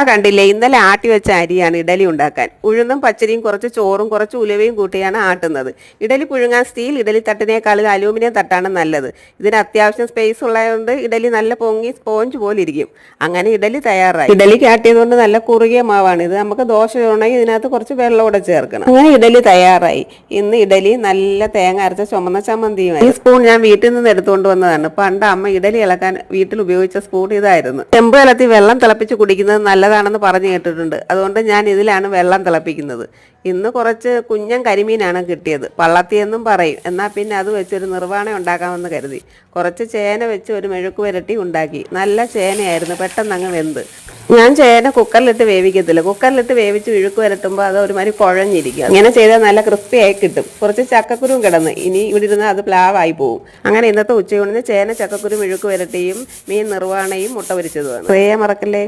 ആ കണ്ടില്ലേ ഇന്നലെ ആട്ടി വെച്ച അരിയാണ് ഇഡലി ഉണ്ടാക്കാൻ. ഉഴുന്നും പച്ചരിയും കുറച്ച് ചോറും കുറച്ച് ഉലുവയും കൂട്ടിയാണ് ആട്ടുന്നത്. ഇഡലി പുഴുങ്ങാൻ സ്റ്റീൽ ഇഡലി തട്ടിനേക്കാൾ അലൂമിനിയം തട്ടാണ് നല്ലത്. ഇതിന് അത്യാവശ്യം സ്പേസ് ഉള്ളതുകൊണ്ട് ഇഡലി നല്ല പൊങ്ങി സ്പോഞ്ച് പോലെ ഇരിക്കും. അങ്ങനെ ഇഡലി തയ്യാറായി. ഇഡലിക്ക് ആട്ടിയതുകൊണ്ട് നല്ല കുറുകിയ മാവാണ്. ഇത് നമുക്ക് ദോശ ഉണ്ടെങ്കിൽ ഇതിനകത്ത് കുറച്ച് വെള്ളം കൂടെ ചേർക്കണം. അങ്ങനെ ഇഡലി തയ്യാറായി. ഇന്ന് ഇഡലി നല്ല തേങ്ങ അരച്ച ചുമന്ന ചമ്മന്തിയുമായി. ഈ സ്പൂൺ ഞാൻ വീട്ടിൽ നിന്ന് എടുത്തുകൊണ്ട് വന്നതാണ്. പണ്ട് അമ്മ ഇഡലി ഇളക്കാൻ വീട്ടിൽ ഉപയോഗിച്ച സ്പൂൺ ഇതായിരുന്നു. ചെമ്പ് കലത്തി വെള്ളം തിളപ്പിച്ച് കുടിക്കുന്നത് നല്ലതാണെന്ന് പറഞ്ഞു കേട്ടിട്ടുണ്ട്. അതുകൊണ്ട് ഞാൻ ഇതിലാണ് വെള്ളം തിളപ്പിക്കുന്നത്. ഇന്ന് കുറച്ച് കുഞ്ഞൻ കരിമീനാണ് കിട്ടിയത്. പള്ളത്തി എന്നും പറയും. എന്നാൽ പിന്നെ അത് വെച്ചൊരു നിർവാണം ഉണ്ടാക്കാമെന്ന് കരുതി. കുറച്ച് ചേന വെച്ച് ഒരു മെഴുക്ക് പുരട്ടി ഉണ്ടാക്കി. നല്ല ചേനയായിരുന്നു. പെട്ടെന്ന് അങ്ങ് വെന്ത്. ഞാൻ ചേന കുക്കറിലിട്ട് വേവിക്കത്തില്ല. കുക്കറിലിട്ട് വേവിച്ച് ഇഴുക്ക് വരട്ടുമ്പോൾ അത് ഒരുമാതിരി കുഴഞ്ഞിരിക്കും. ഇങ്ങനെ ചെയ്താൽ നല്ല ക്രിസ്പിയായി കിട്ടും. കുറച്ച് ചക്കക്കുരുവും കിടന്ന്. ഇനി ഇവിടെ ഇരുന്ന് അത് പ്ലാവായി പോകും അങ്ങനെ ഇന്നത്തെ ഉച്ചയൂണിന് ചേന ചക്കക്കുരു മെഴുക്ക് വരട്ടിയും മീൻ നിർവാണയും മുട്ട പൊരിച്ചതുമാണ്. മറക്കല്ലേ?